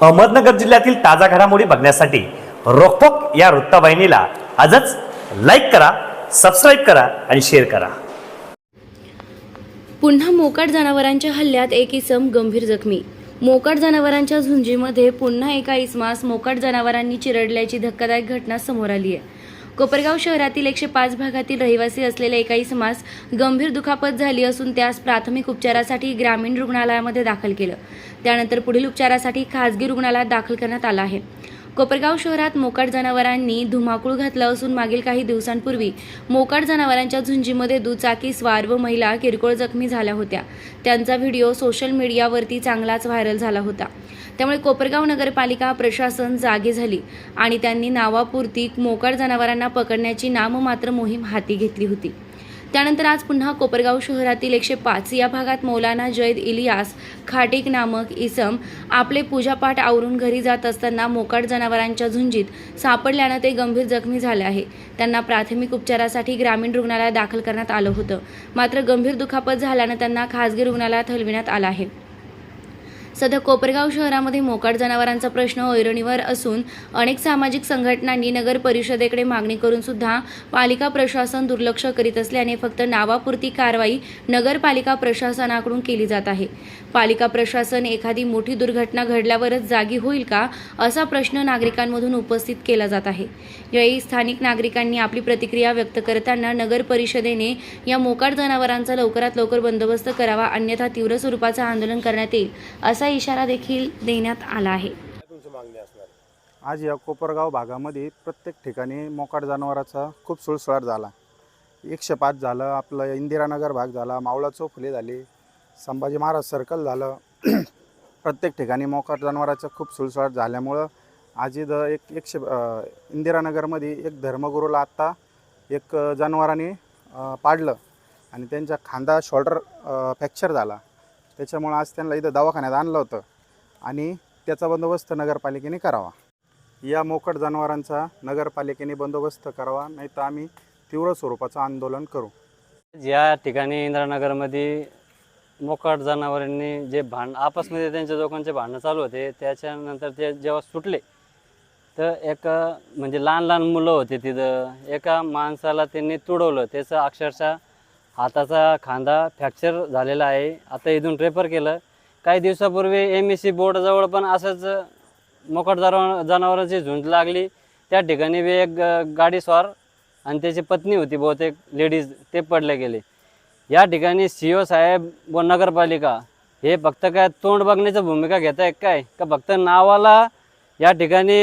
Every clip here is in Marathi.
अहमदनगर जिल्ह्यातील ताजा घडामोडी बघण्यासाठी रोखोक या वृत्तवाहिनीला आजच लाईक करा सबस्क्राईब करा आणि शेअर करा. पुन्हा मोकाट जनावरांच्या हल्ल्यात एक इसम गंभीर जखमी. मोकाट जनावरांच्या झुंजीमध्ये पुन्हा एका इसमास मोकाट जनावरांनी चिरडल्याची धक्कादायक घटना समोर आली आहे. कोपरगाव शहरातील एकशे पाच भागातील रहिवासी असलेल्या एका इसमास गंभीर दुखापत झाली असून त्यास प्राथमिक उपचारासाठी ग्रामीण रुग्णालयामध्ये दाखल केलं. त्यानंतर पुढील उपचारासाठी खासगी रुग्णालयात दाखल करण्यात आला आहे. कोपरगाव शहरात मोकाट जनावरांनी धुमाकूळ घातला असून मागील काही दिवसांपूर्वी मोकाट जनावरांच्या झुंजीमध्ये दुचाकी स्वार व महिला किरकोळ जखमी झाल्या होत्या. त्यांचा व्हिडिओ सोशल मीडियावरती चांगलाच व्हायरल झाला होता. त्यामुळे कोपरगाव नगरपालिका प्रशासन जागे झाली आणि त्यांनी नावापुरती मोकाट जनावरांना पकडण्याची नाममात्र मोहीम हाती घेतली होती. त्यानंतर आज पुन्हा कोपरगाव शहरातील एकशे पाच या भागात मौलाना जैद इलियास खाटिक नामक इसम आपले पूजापाठ आवरून घरी जात असताना मोकाट जनावरांच्या झुंजीत सापडल्यानं ते गंभीर जखमी झाले आहे. त्यांना प्राथमिक उपचारासाठी ग्रामीण रुग्णालयात दाखल करण्यात आलं होतं. मात्र गंभीर दुखापत झाल्यानं त्यांना खासगी रुग्णालयात हलविण्यात आलं आहे. सध्या कोपरगाव शहरामध्ये मोकाट जनावरांचा प्रश्न ऐरणीवर असून अनेक सामाजिक संघटनांनी नगर परिषदेकडे मागणी करून सुद्धा पालिका प्रशासन दुर्लक्ष करीत असल्याने फक्त नावापुरती कारवाई नगरपालिका प्रशासनाकडून केली जात आहे. पालिका प्रशासन एखादी मोठी दुर्घटना घडल्यावरच जागी होईल का असा प्रश्न नागरिकांमधून उपस्थित केला जात आहे. यावेळी स्थानिक नागरिकांनी आपली प्रतिक्रिया व्यक्त करताना नगर परिषदेने या मोकाट जनावरांचा लवकरात लवकर बंदोबस्त करावा अन्यथा तीव्र स्वरूपाचं आंदोलन करण्यात येईल असा इशारा देखील देण्यात आला आहे. आज या कोपरगाव भागामध्ये प्रत्येक ठिकाणी मोकाट जनावराचा खूप सुळसुळाट झाला. एकशे पाच झालं आपलं इंदिरानगर भाग झाला मावळा चौफुले झाले संभाजी महाराज सर्कल झालं. प्रत्येक ठिकाणी मोकाट जनावराचं खूप सुळसुळाट झाल्यामुळं आज इथं एक एकशे इंदिरानगरमध्ये एक धर्मगुरूला आत्ता एक जनावराने पाडलं आणि त्यांच्या खांदा शोल्डर फ्रॅक्चर झाला. त्याच्यामुळं आज त्यांना इथं दवाखान्यात आणलं होतं. आणि त्याचा बंदोबस्त नगरपालिकेने करावा. या मोकट जनावरांचा नगरपालिकेने बंदोबस्त करावा नाही तर आम्ही तीव्र स्वरूपाचं आंदोलन करू. या ठिकाणी इंद्रानगरमध्ये मोकाट जनावरांनी जे भांड आपसमध्ये त्यांच्या दोघांचे भांडणं चालू होते त्याच्यानंतर ते जेव्हा सुटले तर एक म्हणजे लहान लहान मुलं होते तिथं. एका माणसाला त्यांनी तुडवलं. त्याचं अक्षरशः हाताचा खांदा फ्रॅक्चर झालेला आहे. आता इथून रेफर केलं. काही दिवसापूर्वी एम एस सी बोर्डाजवळ पण असंच मोकट जनावर जनावरांची झुंज लागली. त्या ठिकाणी बी एक गाडीस्वार आणि त्याची पत्नी होती बहुतेक लेडीज ते पडले गेले. या ठिकाणी सी ओ साहेब व नगरपालिका हे फक्त काय तोंड बघण्याची भूमिका घेत आहेत काय? का फक्त नावाला या ठिकाणी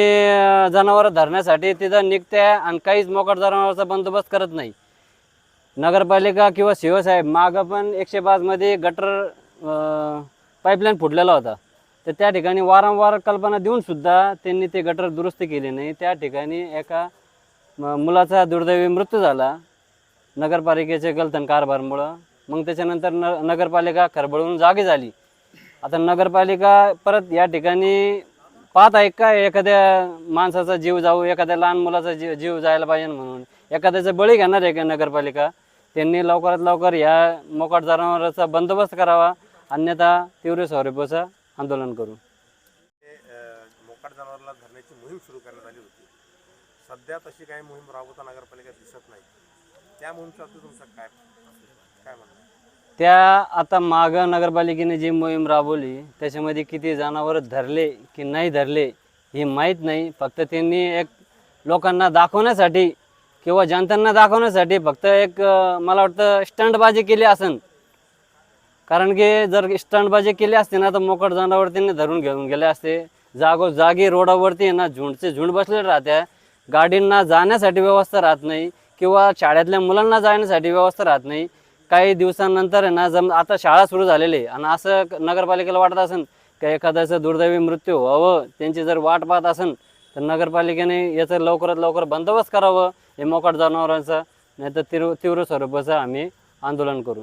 जनावरं धरण्यासाठी तिथं निघते आणि काहीच मोकट जनावरांचा बंदोबस्त करत नाही? नगरपालिका किंवा शिवसाहेब साहेब मागं पण एकशे पाचमध्ये गटर पाईपलाईन फुटलेला होता. तर त्या ठिकाणी वारंवार कल्पना देऊनसुद्धा त्यांनी ते गटर दुरुस्त केले नाही. त्या ठिकाणी एका मुलाचा दुर्दैवी मृत्यू झाला. नगरपालिकेच्या गलथन कारभारमुळं. मग त्याच्यानंतर न नगरपालिका खरबळून जागी झाली. आता नगरपालिका परत या ठिकाणी पाहत आहे का एखाद्या माणसाचा जीव जाऊ एखाद्या लहान मुलाचा जीव जीव जायला पाहिजे म्हणून. एखाद्याचा बळी घेणार आहे का नगरपालिका? त्यांनी लवकरात लवकर या मोकाट जनावरांचा बंदोबस्त करावा. अन्यथा तीव्र स्वरूपाचं आंदोलन करू. मोकाट जनावराला धरण्याची मोहीम सुरू करण्यात आली होती. सध्या तशी काही मोहीम राबवता नगरपालिका दिसत नाही. त्या बाबतीत तुमचं काय काय म्हणणं? त्या आता मागं नगरपालिकेने जी मोहीम राबवली त्याच्यामध्ये किती जनावर धरले की नाही धरले हे माहीत नाही. फक्त त्यांनी एक लोकांना दाखवण्यासाठी किंवा जनतांना दाखवण्यासाठी फक्त एक मला वाटतं स्टंटबाजी केली असेल. कारण की जर स्टंटबाजी केली असते ना तर मोकट जनावर त्यांनी धरून घेऊन गेले असते. जागो जागी रोडावरती आहे ना झुंडचे झुंड बसले राहत्या. गाडींना जाण्यासाठी व्यवस्था राहत नाही किंवा शाळेतल्या मुलांना जाण्यासाठी व्यवस्था राहत नाही. काही दिवसांनंतर आहे ना जम आता शाळा सुरू झालेली आहे. आणि असं नगरपालिकेला वाटत असेल का एखाद्याचं दुर्दैवी मृत्यू व्हावं त्यांची जर वाट पाहत असेल तर नगरपालिकेने याचं लवकरात लवकर बंदोबस्त करावं. हे मोकाट जनावरांचा नाही तर तीव्र तीव्र स्वरूपाचं आम्ही आंदोलन करू.